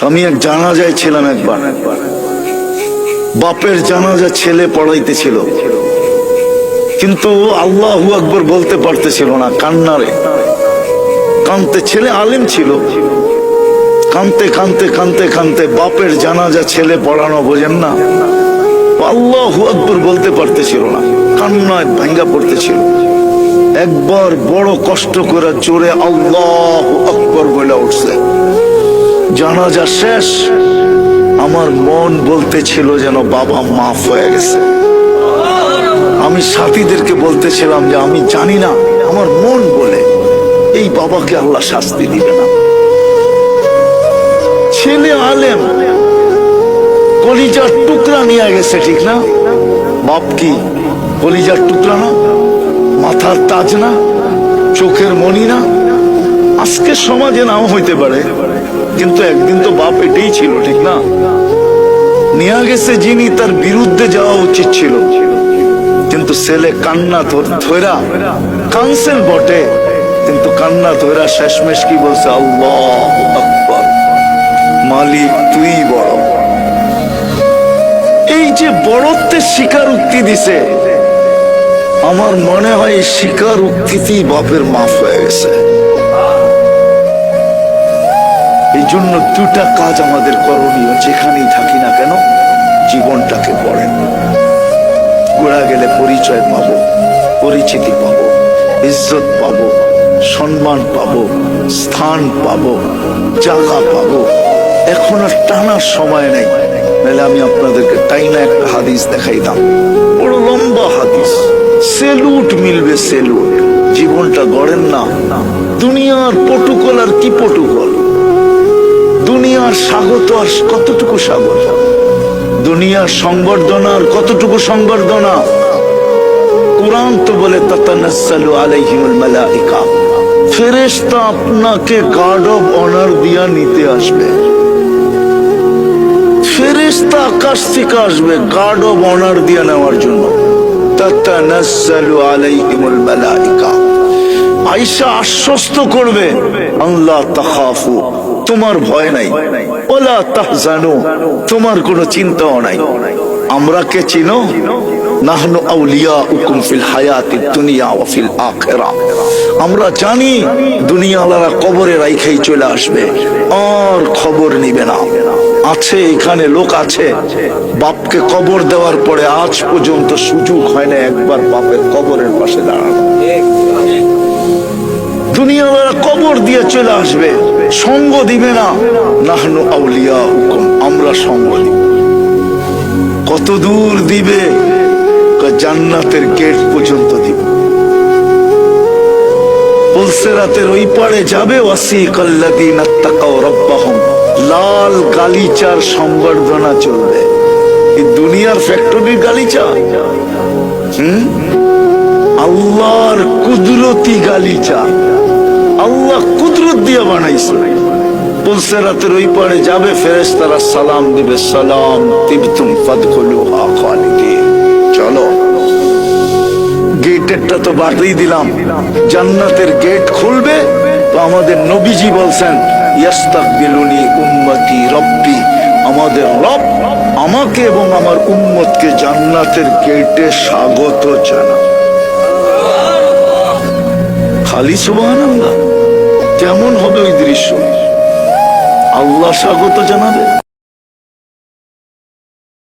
আমি এক জানাজায় ছিলাম একবার। বাপের জানাজা ছেলে পড়াইতেছিল। কিন্তু আল্লাহু আকবর বলতে পারতেছিল না কান্নারে। কানতে ছেলে আলিম ছিল। কানতে কানতে কানতে কানতে বাপের জানাজা ছেলে পড়ানো বোঝেন না। আল্লাহু আকবর বলতে পারতেছিল না, কান্নায় ভাঙ্গা পড়তেছিল। একবার বড় কষ্ট করে জোরে আল্লাহ আকবর বলে উঠছে। জানাজা শেষ, আমার মন বলতেছিল যেন বাবা মাফ হয়ে গেছে। আমি সাথীদেরকে বলতেছিলাম যে আমি জানি না, আমার মন বলে এই বাবাকে আল্লাহ শাস্তি দিবে না। ছেলে আলেম, কলিজার টুকরা নিয়ে গেছে, ঠিক না? বাপ কি কলিজার টুকরা না? মাথার তাজ না? চোখের মনি না? আজকে সমাজে নাও হইতে পারে, কিন্তু একদিন তো বাপ এটাই ছিল, ঠিক না? নিয়ে গেছে যিনি, তার বিরুদ্ধে যাওয়া উচিত ছিল। কিন্তু ছেলে কান্না ধরা কানসেল বটে, কিন্তু কান্না ধরা শেষমেশ কি বলছে? আল্লাহ আকবর। মালিক তুই বড়। এই যে বড়ত্বের শিকার উক্তি দিছে, আমার মনে হয় শিকার উক্তিতেই বাপের মাফ হয়ে গেছে। এই জন্য দুটা কাজ আমাদের করণীয়, যেখানেই থাকি না কেন, জীবনটাকে পড়েন। গোড়া গেলে পরিচয় পাবো, পরিচিতি পাবো, ইজ্জত পাবো, সম্মান পাবো, স্থান পাবো, জায়গা পাবো। এখন আর টানার সময় নেই। নাহলে আমি আপনাদেরকে তাই না একটা হাদিস দেখাইতাম বড় লম্বা হাদিস। সেলুট মিলবে সেলুট। জীবনটা গড়েন না। দুনিয়ার পটুকল আর কি পটুকল? দুনিয়ার স্বাগত আর কতটুকু স্বাগত দুনিয়ার সংবর্ধনা আর কতটুকু সংবর্ধনা? কোরআন তো বলে আলাইহিমুল মালাইকা। ফেরেশতা আপনাকে গার্ড অফ অনার দিয়া নিতে আসবে। ফেরেশতা আকাশ থেকে আসবে গার্ড অফ অনার দিয়া নেওয়ার জন্য। তাতানাসসালু আলাইহিমুল মালাইকা। আয়েশা আশ্বস্ত করবে। আল্লাহ তাখাফু, তোমার ভয় নাই। ওলা তাহজানু, তোমার কোনো চিন্তাও নাই। আমরা কে চিনো? নাহনু আউলিয়া উকুম ফিল হায়াতিদ দুনিয়া ওয়া ফিল আখিরা। আমরা জানি দুনিয়াওয়ালারা কবরে রাইখাই চলে আসবে। আর খবর নিবে না। আছে, এখানে লোক আছে। বাপকে কবর দেওয়ার পরে আজ পর্যন্ত সুযোগ হয় না একবার বাপের কবরের পাশে দাঁড়ানো। দিয়ে চলে আসবে। সঙ্গ দিবে না। নাহনু আউলিয়া হুকুম আমরা সঙ্গ দিব। কত দূর দিবে জান্নাতের গেট পর্যন্ত দিব। রাতের ওই যাবে, ওয়াসিকাল্লাযীনা তাকাও রাব্বাহুম। লাল গালিচার সংবর্ধনা চলবে। এই দুনিয়ার ফ্যাক্টরির গালিচা। আল্লাহর কুদরতি গালিচা। আল্লাহ কুদরত দিয়ে বানাইছে। বলছে, রাতের ওই পারে যাবে ফেরেস তারা সালাম দিবে, সালাম তিবতুম ফাদখুলু খালিদিন। চলো। গেটেরটা তো বাড়িয়ে দিলাম। জান্নাতের গেট খুলবে, তো আমাদের নবীজি বলছেন, ইয়াস্তাকবিলুনি উম্মতি রব্বি, আমাদের রব আমাকে এবং আমার উম্মতকে জান্নাতের গেটে স্বাগত জানা খালি সুবাহ কেমন হবে ওই দৃশ্য। আল্লাহ স্বাগত জানাবে।